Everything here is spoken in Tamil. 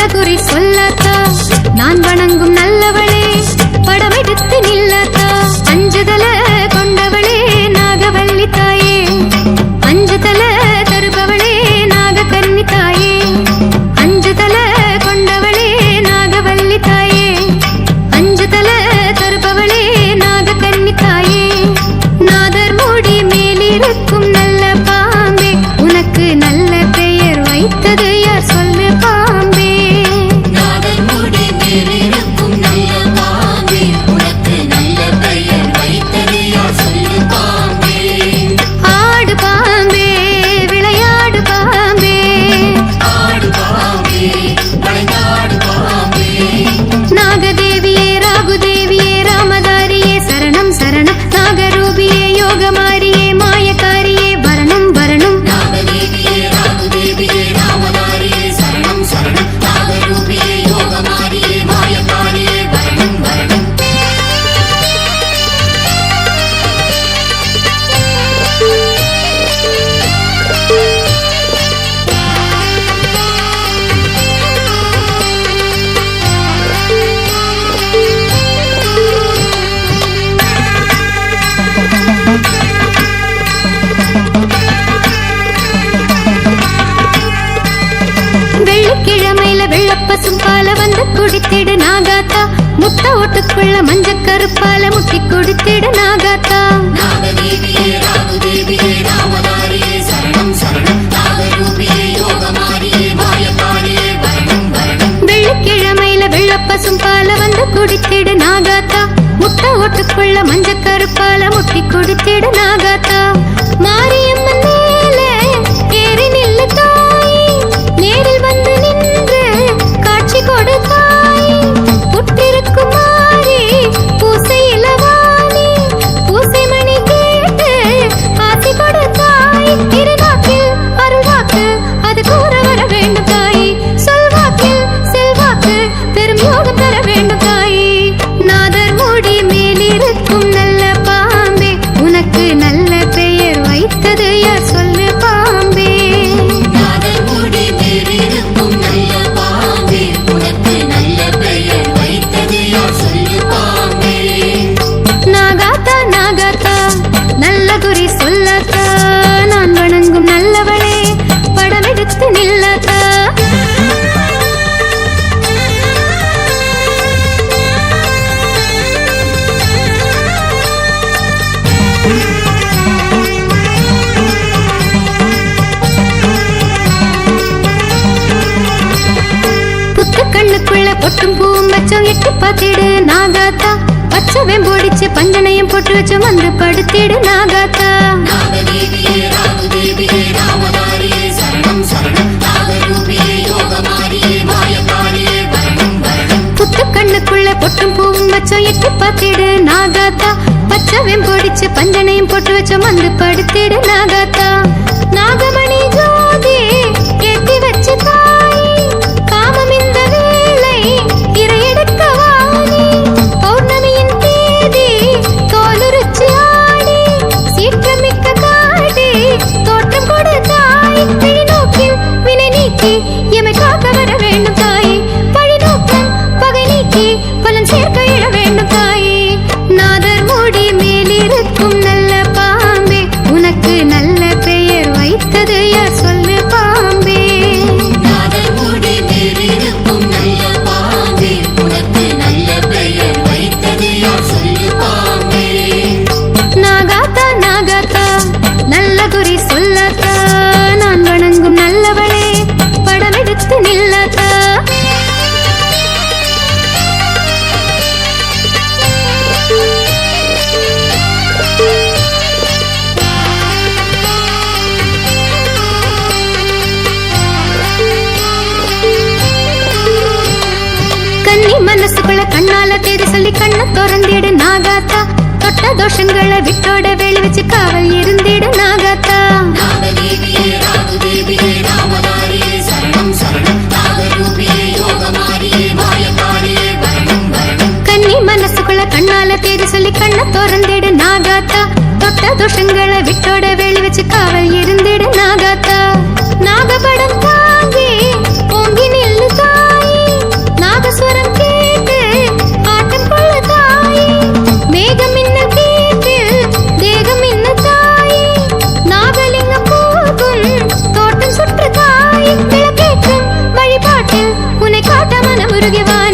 நல்ல குறி சொல்லத்தான் நான் வணங்கும் நல்ல புள்ள மஞ்ச கருப்பால முட்டி குடித்திட நாகாத்தா. வெள்ளிக்கிழமையில வெள்ளப்பசும் பால வந்து குடித்திட நாகாத்தா. முட்டை ஓட்டுக்குள்ள மஞ்ச கருப்பால முட்டி குடித்திட வச்சோம் எட்டு பாத்திடு நாகாத்தா. பச்சவன் போடிச்சு பஞ்சனையும் போட்டு வச்சோம் வந்து படுத்திடு நாகாத்தா. புத்து கண்ணுக்குள்ள பொட்டும் பூவும் வச்சோம் எட்டு பாத்திடு நாகாத்தா. பச்சவன் பொடிச்சு பஞ்சனையும் போட்டு வச்சோம் வந்து படுத்திடு நாகாத்தா. நாகமணி ஜோ அறிவுரை சொல்லாத்தா நான் வணங்கும் நல்லவளே படம் எடுத்து நில்லாத்தா. கன்னி மனசுக்குள்ள கண்ணால தேடி சொல்லி கண்ணை திறந்திடு நாகாத்தா பட்ட தோஷங்களை விட்டோட வெளி வச்சு காவல் இருந்திட நாகாத்தா. கண்ணி மனசுக்குள்ள கண்ணால தேடி சொல்லி கண்ணை திறந்திடு நாகாத்தா. தொட்ட தோஷங்களை விட்டோட வெளி வச்சு காவல் இருந்து seguro que